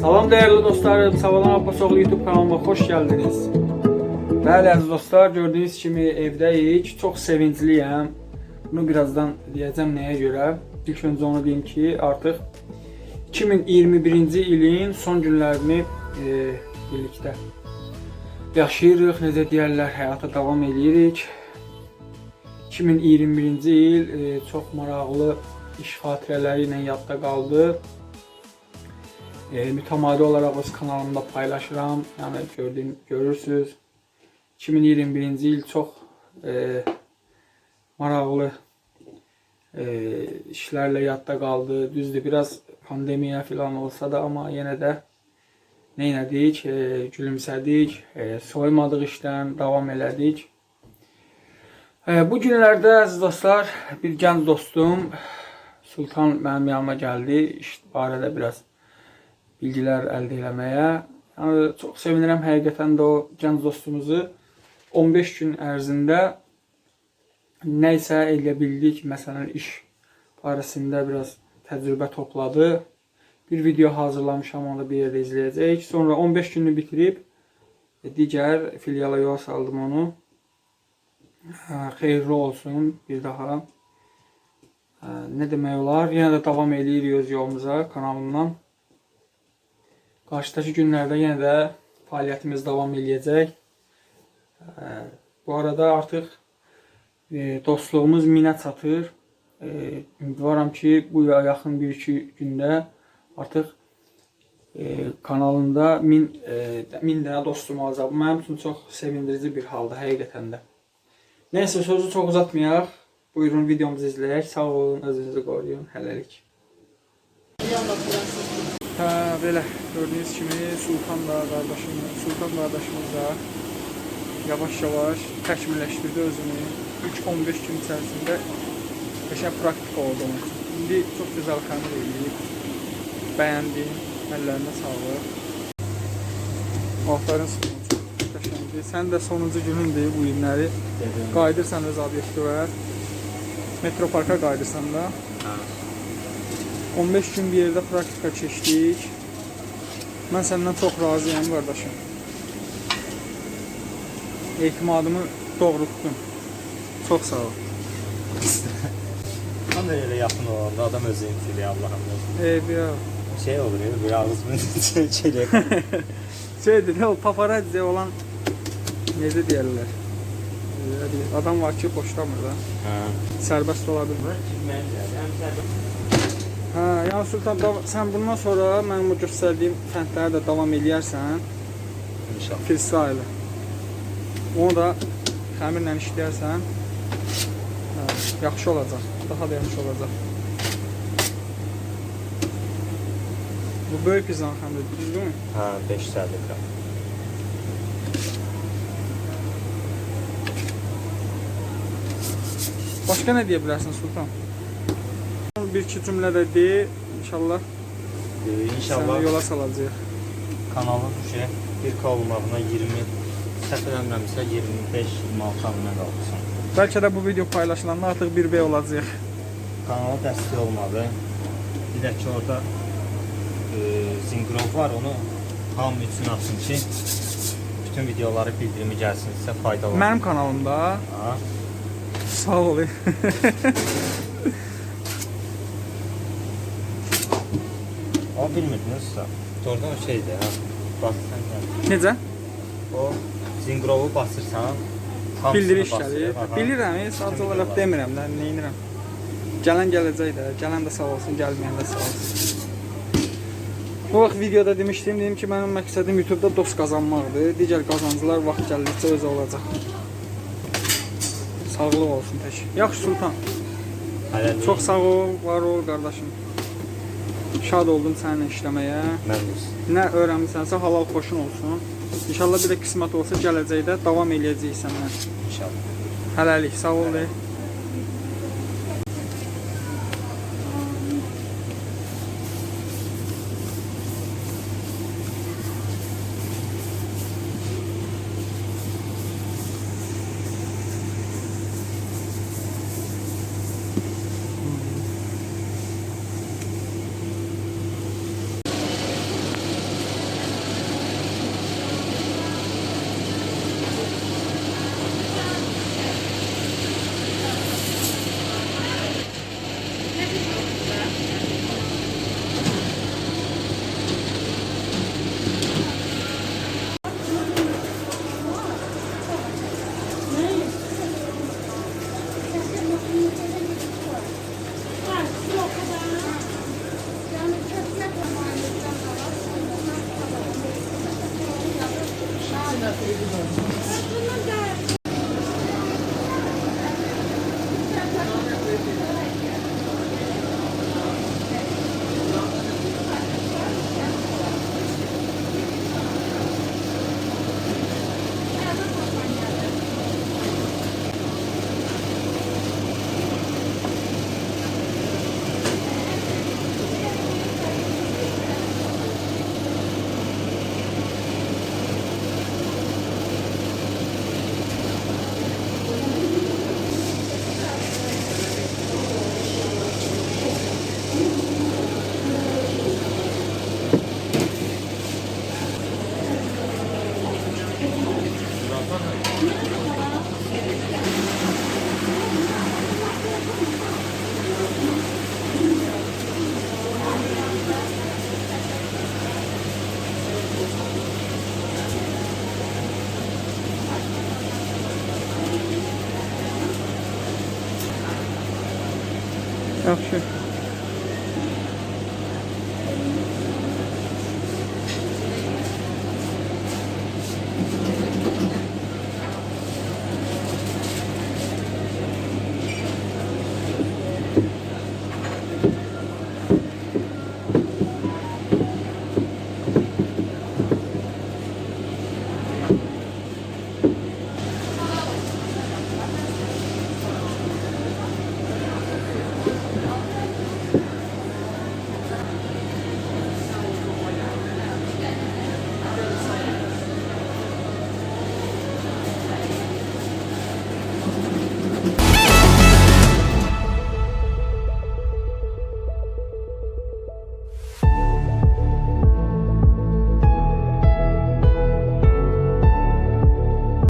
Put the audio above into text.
Salam değerli dostlarım, Savalan Abbasoğlu YouTube kanalıma hoş geldiniz. Bəli əziz dostlar, gördüyünüz kimi evdəyik. Çox sevincliyəm. Bunu birazdan deyəcəm nəyə görə. İlk öncə onu deyim ki, artıq 2021-ci ilin son günlərini e, birlikdə yaşayırıq. Necə deyərlər, həyata davam edirik. 2021-ci il e, çox maraqlı iş xatirələri ilə yadda qaldı. E, mütəmadi olaraq öz kanalımda paylaşıram. Yəni gördüyün görürsüz. 2021-ci il çox e, maraqlı e, işlərlə yadda qaldı. Düzdür, biraz pandemiya falan olsa da amma yenə də nə elədik? E, gülümsədik, e, soymadıq işdən, davam elədik. E, bu günlərdə əziz dostlar, bir gənc dostum Sultan mənim yanıma gəldi. İş barədə biraz bilgilər əldə eləməyə. Yəni çox sevinirəm həqiqətən də o gənc dostumuzu 15 gün ərzində nə isə eləyə bildik. İş barəsində biraz təcrübə topladı. Bir video hazırlamışam, onu bir yerdə izləyəcəyik. Sonra 15 günü bitirib e, digər filiala yola saldım onu. Xeyirli olsun bir daha. Hə, Nə demək olar? Yenə də davam eləyirik öz yolumuza kanalımdan. Qarşıdakı günlərdə yenə də fəaliyyətimiz davam eləyəcək. Ə, Bu arada artıq e, dostluğumuz minə çatır. E, Ümidvaram ki, bu yaxın 1-2 gündə artıq e, kanalında 1000 e, 1000 dənə dostum olacaq. Bu mənim üçün çox sevindirici bir haldır həqiqətən də. Nəysə sözü çox uzatmayaq. Buyurun videomuzu izləyək. Sağ olun, özünüzü qoruyun. Hələlik. Hə, belə gördüyünüz kimi Sultan da qardaşım, Sultan qardaşımız da yavaş-yavaş təkmilləşdirdi özünü. 3-15 gün içərisində qəşəng praktika oldu onun. İndi çox gözəl xəmir eləyib. Bəyəndim. Əllərinə sağlıq. Aferin. Çox qəşəngdir. Sən də sonuncu günündür bu günləri. Qayıdırsan öz obyektivə. Metroparka qayıdırsan da. 15 gün bir yerdə praktika keçdik. Mən səndən çox razıyam qardaşım. Etimadımı doğrultdun. Çox sağ ol. Tam da öyle yakın olanda adam özünü intiliyor Allah'ım. Ee, bir Şey olur ya böyle ağzımın içine şeydir, o paparazzi olan necə deyirlər? Ee, Adam var ki, xoşlamır da. Ha. Sərbəst ola bilmir. Hə, yəni Sultan, sən bundan sonra mənim bu göstərdiyim fəndləri də davam eləyərsən, İnşallah. freestyle. Onu da xəmirlə işləyərsən, hə, yaxşı olacaq. Daha da yaxşı olacaq. Bu böyük pizzanın xəmiridir, düzdürmü? Ha 5 gram. Başqa nə deyə bilərsən Sultan? Bir iki cümlə də de, inşallah səni inşallah yola salacağıq. kanalın şey bir olmağına 20 səhv eləmirəmsə 25-26 abunə qalsın. Bəlkə də bu video paylaşılanda artıq 1B olacaq. Kanala dəstək olmalı. Bir də ki orada e, Zingrov var onu hamı üçün açsın ki bütün videoları bildirimi gəlsin sizə faydalı. Mənim kanalımda Ha. Sağ ol. O bilmirdinizsə. Oradan o şeydir ha. Basırsan gəl. Necə? O Zingrovu basırsan hamısını Bildiriş basır. gəlir. Aha. Bilirəm, heç sadəcə olaraq demirəm də. Gələn gələcək də, gələn də sağ olsun, gəlməyən də sağ olsun. Bu vaxt videoda demişdim, dedim ki, mənim məqsədim YouTube-da dost qazanmaqdır. Digər qazancılar vaxt gəldikcə özü olacaq. Sağlıq olsun tək. Yaxşı Sultan. Hələlik Çox sağ ol, var ol qardaşım. Şad oldum səninlə işləməyə. məmnunuz. Nə öyrənmisənsə halal xoşun olsun. İnşallah bir də qismət olsa gələcəkdə davam eləyəcəyik səndən. İnşallah. Hələlik, sağ ol. de. Sure.